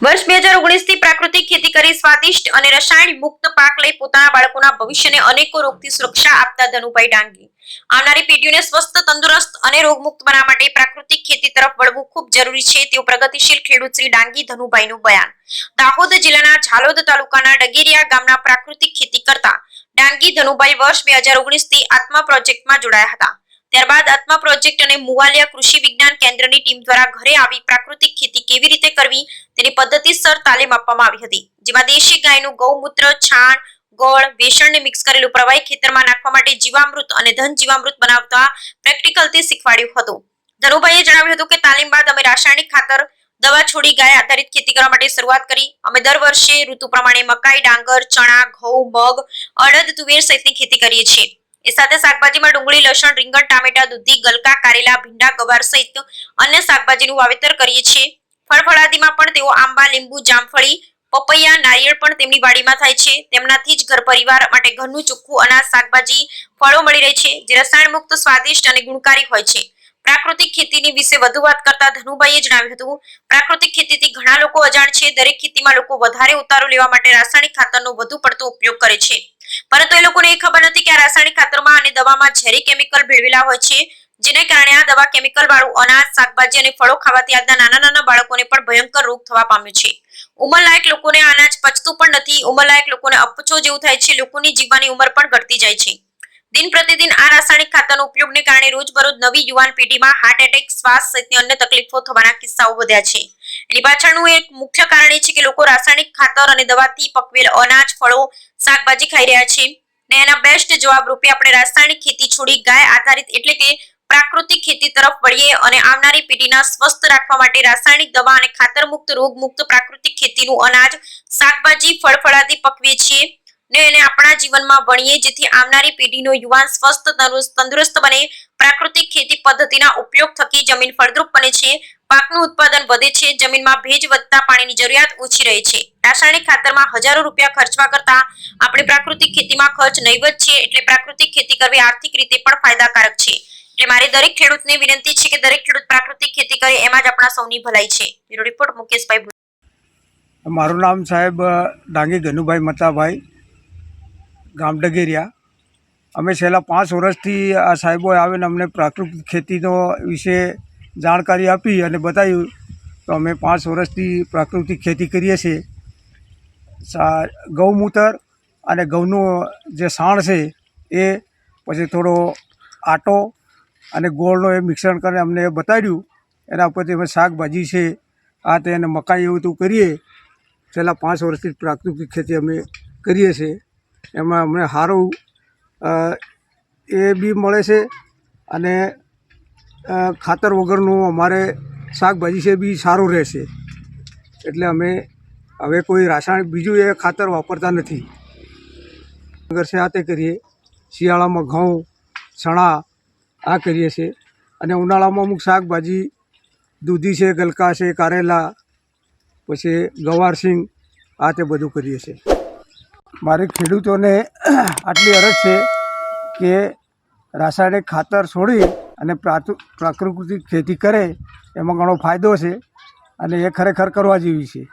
વર્ષ બે હજાર ઓગણીસથી પ્રાકૃતિક ખેતી કરી સ્વાદિષ્ટ અને રસાયણ મુક્ત પાક લઈ પોતાના બાળકોના ભવિષ્યને અનેકો રોગથી સુરક્ષા આપતા ધનુભાઈ ડાંગી. આવનારી પેઢીઓને સ્વસ્થ, તંદુરસ્ત અને રોગમુક્ત બનાવવા માટે પ્રાકૃતિક ખેતી તરફ વળવું ખૂબ જરૂરી છે તેવું પ્રગતિશીલ ખેડૂત શ્રી ડાંગી ધનુભાઈનું બયાન. દાહોદ જિલ્લાના ઝાલોદ તાલુકાના ડગેરિયા ગામના પ્રાકૃતિક ખેતી કરતા ડાંગી ધનુભાઈ વર્ષ બે હજાર ઓગણીસથી આત્મા પ્રોજેક્ટમાં જોડાયા હતા. ત્યારબાદ આત્મા પ્રોજેક્ટ અને મુવાલિયા કૃષિ વિજ્ઞાન કેન્દ્રની ટીમ દ્વારા ઘરે આવી પ્રાકૃતિક ખેતી કેવી રીતે કરવી તેની પદ્ધતિસર તાલીમ આપવામાં આવી હતી, જેમાં દેશી ગાયનું ગૌમૂત્ર, છાણ, ગોળ, વેસણને મિક્સ કરેલું પ્રવાહી ખેતરમાં નાખવા માટે જીવામૃત અને ધન જીવામૃત બનાવતા પ્રેક્ટિકલથી શીખવાડ્યું હતું. ધનુભાઈએ જણાવ્યું હતું કે તાલીમ બાદ અમે રાસાયણિક ખાતર, દવા છોડી, ગાય આધારિત ખેતી કરવા માટે શરૂઆત કરી. અમે દર વર્ષે ઋતુ પ્રમાણે મકાઈ, ડાંગર, ચણા, ઘઉં, મગ, અડદ, તુવેર સહિતની ખેતી કરીએ છીએ. એ સાથે શાકભાજીમાં ડુંગળી, લસણ, રીંગણ, ટામેટા, દૂધી, ગલકા, કારેલા, ભીંડા, ગવાર સહિત અન્ય શાકભાજીનું વાવેતર કરીએ છીએ. ફળફળાદીમાં પણ તેઓ આંબા, લીંબુ, જામફળી, પપૈયા, નારિયેળ પણ તેમની વાડીમાં થાય છે. તેમનાથી જ ઘર પરિવાર માટે ઘરનું ચોખ્ખું અનાજ, શાકભાજી, ફળો મળી રહે છે, જે રસાયણ મુક્ત, સ્વાદિષ્ટ અને ગુણકારી હોય છે. પ્રાકૃતિક ખેતીની વિશે વધુ વાત કરતા ધનુભાઈએ જણાવ્યું હતું, પ્રાકૃતિક ખેતીથી ઘણા લોકો અજાણ છે. દરેક ખેતીમાં લોકો વધારે ઉતારો લેવા માટે રાસાયણિક ખાતરનો વધુ પડતો ઉપયોગ કરે છે. પરંતુ એ લોકોને એ ખબર નથી કે આ રાસાયણિક ખાતરમાં અને દવામાં ઝેરી કેમિકલ ભેળવેલા હોય છે, જેને કારણે આ દવા કેમિકલ વાળું અનાજ, શાકભાજી અને ફળો ખાવાથી આજના નાના નાના બાળકોને પણ ભયંકર રોગ થવા પામ્યો છે. ઉંમરલાયક લોકોને અનાજ પચતું પણ નથી, ઉંમરલાયક લોકોને અપચો જેવું થાય છે, લોકોની જીવવાની ઉંમર પણ ઘટતી જાય છે. દિન પ્રતિદિન આ રાસાયણિક ખાતરનો ઉપયોગને કારણે રોજબરોજ નવી યુવાન પેઢીમાં હાર્ટ એટેક શ્વાસ સહિતની અન્ય તકલીફો થવાના કિસ્સાઓ વધ્યા છે. એની પાછળનું એક મુખ્ય કારણ એ છે કે લોકો રાસાયણિક ખાતર અને દવાથી પકવેલ અનાજ, ફળો શાકભાજી ખાઈ રહ્યા છે ને એના બેસ્ટ જવાબ રૂપે આપણે રાસાયણિક ખેતી છોડી ગાય આધારિત એટલે કે પ્રાકૃતિક ખેતી તરફ વળીએ અને આવનારી પેઢીના સ્વસ્થ રાખવા માટે રાસાયણિક દવા અને ખાતર મુક્ત રોગ મુક્ત પ્રાકૃતિક ખેતીનું અનાજ, શાકભાજી, ફળફળાદી પકવીએ છીએ. ને એને આપણા જીવનમાં ભણીએ જેથી આવનારી પેઢીનો યુવાન સ્વસ્થ, તંદુરસ્ત બને. પ્રાકૃતિક ખેતી પદ્ધતિના ઉપયોગ થકી જમીન ફળદ્રુપ બને છે. પાકનું ઉત્પાદન વધે છે. જમીનમાં ભેજ વધતા પાણીની જરૂરિયાત ઓછી રહે છે. રાસાયણિક ખાતરમાં હજારો રૂપિયા ખર્ચવા કરતા આપણે પ્રાકૃતિક ખેતીમાં ખર્ચ નહીવત છે, એટલે પ્રાકૃતિક ખેતી કરવી આર્થિક રીતે પણ ફાયદાકારક છે. એટલે મારી દરેક ખેડૂતને વિનંતી છે કે દરેક ખેડૂત પ્રાકૃતિક ખેતી કરે, એમાં જ આપણા સૌની ભલાઈ છે. રિપોર્ટ મુકેશભાઈ મારું નામ સાહેબ ડાંગી ગનુભાઈ મતાભાઈ. ગામ ડગેરિયા. અમે છેલ્લા પાંચ વર્ષથી આ સાહેબોએ આવીને અમને પ્રાકૃતિક ખેતીનો વિશે જાણકારી આપી અને બતાવ્યું તો અમે પાંચ વર્ષથી પ્રાકૃતિક ખેતી કરીએ છીએ. ગૌમૂત્ર અને ઘઉંનું જે સાણ છે એ પછી થોડો આટો અને ગોળનો એ મિશ્રણ કરીને અમને બતાડ્યું. એના ઉપરથી અમે શાકભાજી છે, આ તે અને મકાઈ એવું બધું કરીએ. છેલ્લા પાંચ વર્ષથી પ્રાકૃતિક ખેતી અમે કરીએ છીએ. એમાં અમને સારું એ બી મળે છે અને ખાતર વગરનું અમારે શાકભાજી છે બી સારું રહેશે એટલે અમે હવે કોઈ રાસાયણિક, બીજું એ ખાતર વાપરતા નથી. અગર છે આ તે કરીએ. શિયાળામાં ઘઉં, ચણા, આ કરીએ છીએ અને ઉનાળામાં અમુક શાકભાજી, દૂધી છે, ગલકા છે, કારેલા, પછી ગવારસિંગ આ તે બધું કરીએ છીએ મારે ખેડૂતોને આટલી અરજ છે કે રાસાયણિક ખાતર છોડી અને પ્રાકૃ- પ્રાકૃતિક ખેતી કરે, એમાં ઘણો ફાયદો છે અને એ ખરેખર કરવા જેવી છે.